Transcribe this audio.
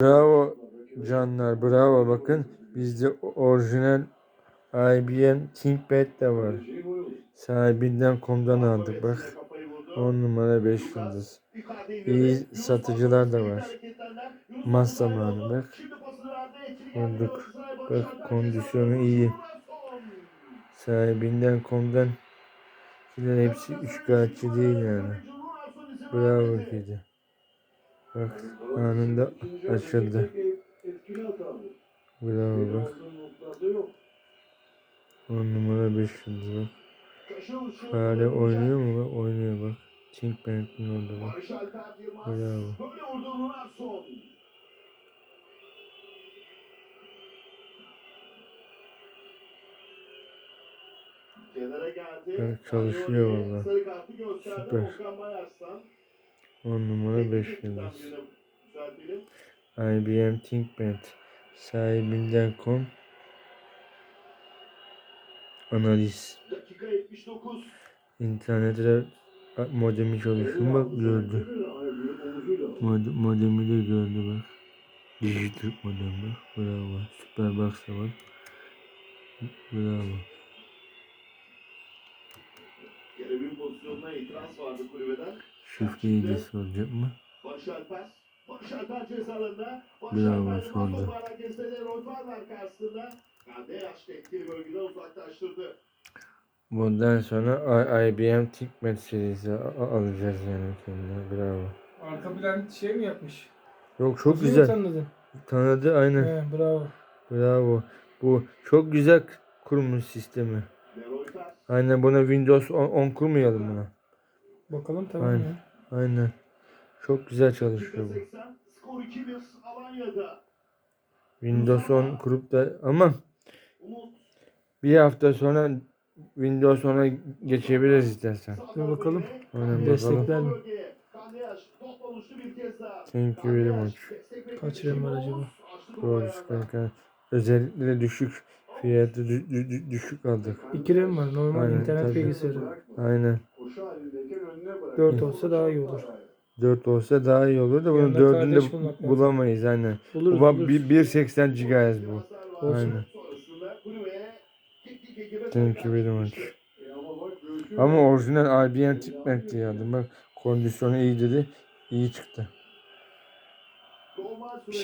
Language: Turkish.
Bravo canlar bravo bakın bizde orijinal IBM ThinkPad de var. Sahibinden komdan aldık bak. 10 numara 5 yıldız. İyi satıcılar da var. Mas zamanı bak. Olduk. Bak kondisyonu iyi. Sahibinden komdan hepsi üç kağıtçı değil yani. Bravo kedi. Bak anında açıldı. Bravo bak. 10 numara 5 yıldız bak. Fare oynuyor mu bak? Oynuyor bak. Think Bank'in orada bak. Bravo. Evet, çalışıyor valla. Süper. Süper. 10 numara 5 yıldız. IBM ThinkPad sahibinden kom analiz. Dakika 79. İnternette modemi çalışıyor bak gördü. Mod, modemi de gördü bak. Dijitürk modem bak. Bravo. Superbox da var. Bravo. Kerem'in pozisyonuna itiraz vardı kulübeden. Şifreyi de soracak mı? Barış Alper. Barış Alper cezalarında. Barış Bravo, Alper sordu. topu hareketleri Rodvarlar karşısında. Kardeş etkili bölgede uzaklaştırdı. Bundan sonra IBM ThinkPad serisi alacağız yani kendine. Bravo. Arka plan şey mi yapmış? Yok çok mu güzel. tanıdın? Tanıdı aynen. He, bravo. Bravo. Bu çok güzel kurmuş sistemi. Aynen buna Windows 10, 10 kurmayalım buna. Bakalım tamam Aynen. ya. Aynen. Çok güzel çalışıyor bu. 80. Skor 2-1 Alanya'da. Windows 10 kurup da ama Umut. bir hafta sonra Windows 10'a geçebiliriz istersen. Dur bakalım. Aynen bakalım. Destekler mi? Daha. Thank you very much. Kaç RAM var acaba? Doğru kanka. Özellikle düşük fiyatı dü- dü- dü- düşük aldık. 2 RAM var normal Aynen, internet tabii. bilgisayarı. Aynen. 4 olsa daha iyi olur. 4 olsa daha iyi olur da bunun Yanında 4'ünü de lazım. bulamayız aynen. Buluruz, Bu bak bir- 1.80 GHz bu. Olsun. Aynen. Thank you very much. Ama orijinal IBM Tipmac diye yazdım. Bak kondisyonu iyi dedi. iyi çıktı.